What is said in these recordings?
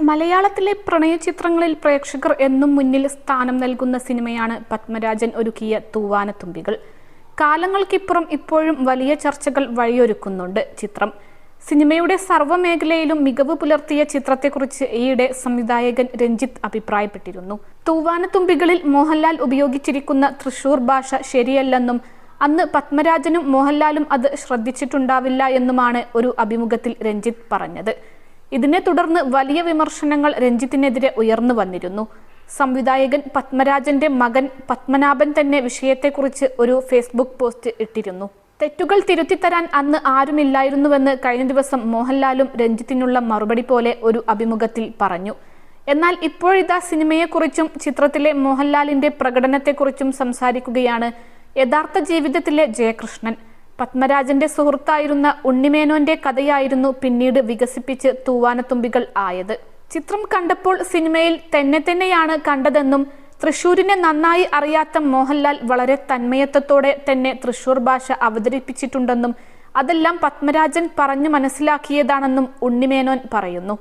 മലയാളത്തിലെ പ്രണയ ചിത്രങ്ങളിൽ പ്രേക്ഷകർ എന്നും മുന്നിൽ സ്ഥാനം നൽകുന്ന സിനിമയാണ് പത്മരാജൻ ഒരുക്കിയ തൂവാനത്തുമ്പികൾ. കാലങ്ങൾക്കിപ്പുറം ഇപ്പോഴും വലിയ ചർച്ചകൾ വഴിയൊരുക്കുന്നുണ്ട് ചിത്രം. സിനിമയുടെ സർവമേഖലയിലും മികവ് പുലർത്തിയ ചിത്രത്തെക്കുറിച്ച് ഈയിടെ സംവിധായകൻ രഞ്ജിത്ത് അഭിപ്രായപ്പെട്ടിരുന്നു. തൂവാനത്തുമ്പികളിൽ മോഹൻലാൽ ഉപയോഗിച്ചിരിക്കുന്ന തൃശൂർ ഭാഷ ശരിയല്ലെന്നും അന്ന് പത്മരാജനും മോഹൻലാലും അത് ശ്രദ്ധിച്ചിട്ടുണ്ടാവില്ല എന്നുമാണ് ഒരു അഭിമുഖത്തിൽ രഞ്ജിത്ത് പറഞ്ഞത്. ഇതിനെ തുടർന്ന് വലിയ വിമർശനങ്ങൾ രഞ്ജിത്തിനെതിരെ ഉയർന്നു വന്നിരുന്നു. സംവിധായകൻ പത്മരാജന്റെ മകൻ പത്മനാഭൻ തന്നെ വിഷയത്തെക്കുറിച്ച് ഒരു ഫേസ്ബുക്ക് പോസ്റ്റ് ഇട്ടിരുന്നു. തെറ്റുകൾ തിരുത്തിത്തരാൻ അന്ന് ആരുമില്ലായിരുന്നുവെന്ന് കഴിഞ്ഞ ദിവസം മോഹൻലാലും രഞ്ജിത്തിനുള്ള മറുപടി പോലെ ഒരു അഭിമുഖത്തിൽ പറഞ്ഞു. എന്നാൽ ഇപ്പോഴിതാ സിനിമയെക്കുറിച്ചും ചിത്രത്തിലെ മോഹൻലാലിന്റെ പ്രകടനത്തെക്കുറിച്ചും സംസാരിക്കുകയാണ് യഥാർത്ഥ ജീവിതത്തിലെ ജയകൃഷ്ണൻ. പത്മരാജന്റെ സുഹൃത്തായിരുന്ന ഉണ്ണിമേനോന്റെ കഥയായിരുന്നു പിന്നീട് വികസിപ്പിച്ച് തൂവാനത്തുമ്പികൾ ആയത്. ചിത്രം കണ്ടപ്പോൾ സിനിമയിൽ തന്നെ തന്നെയാണ് കണ്ടതെന്നും തൃശൂരിനെ നന്നായി അറിയാത്ത മോഹൻലാൽ വളരെ തന്മയത്വത്തോടെ തന്നെ തൃശൂർ ഭാഷ അവതരിപ്പിച്ചിട്ടുണ്ടെന്നും അതെല്ലാം പത്മരാജൻ പറഞ്ഞു മനസ്സിലാക്കിയതാണെന്നും ഉണ്ണിമേനോൻ പറയുന്നു.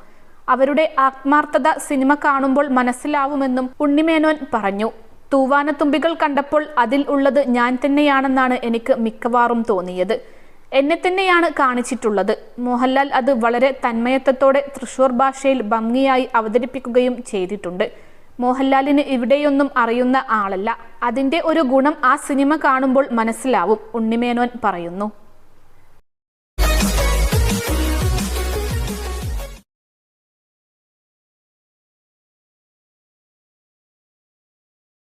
അവരുടെ ആത്മാർത്ഥത സിനിമ കാണുമ്പോൾ മനസ്സിലാവുമെന്നും ഉണ്ണിമേനോൻ പറഞ്ഞു. തൂവാനത്തുമ്പികൾ കണ്ടപ്പോൾ അതിൽ ഉള്ളത് ഞാൻ തന്നെയാണെന്നാണ് എനിക്ക് മിക്കവാറും തോന്നിയത്. എന്നെ തന്നെയാണ് കാണിച്ചിട്ടുള്ളത്. മോഹൻലാൽ അത് വളരെ തന്മയത്വത്തോടെ തൃശൂർ ഭാഷയിൽ ഭംഗിയായി അവതരിപ്പിക്കുകയും ചെയ്തിട്ടുണ്ട്. മോഹൻലാലിന് ഇവിടെയൊന്നും അറിയുന്ന ആളല്ല. അതിന്റെ ഒരു ഗുണം ആ സിനിമ കാണുമ്പോൾ മനസ്സിലാവും ഉണ്ണിമേനോൻ പറയുന്നു.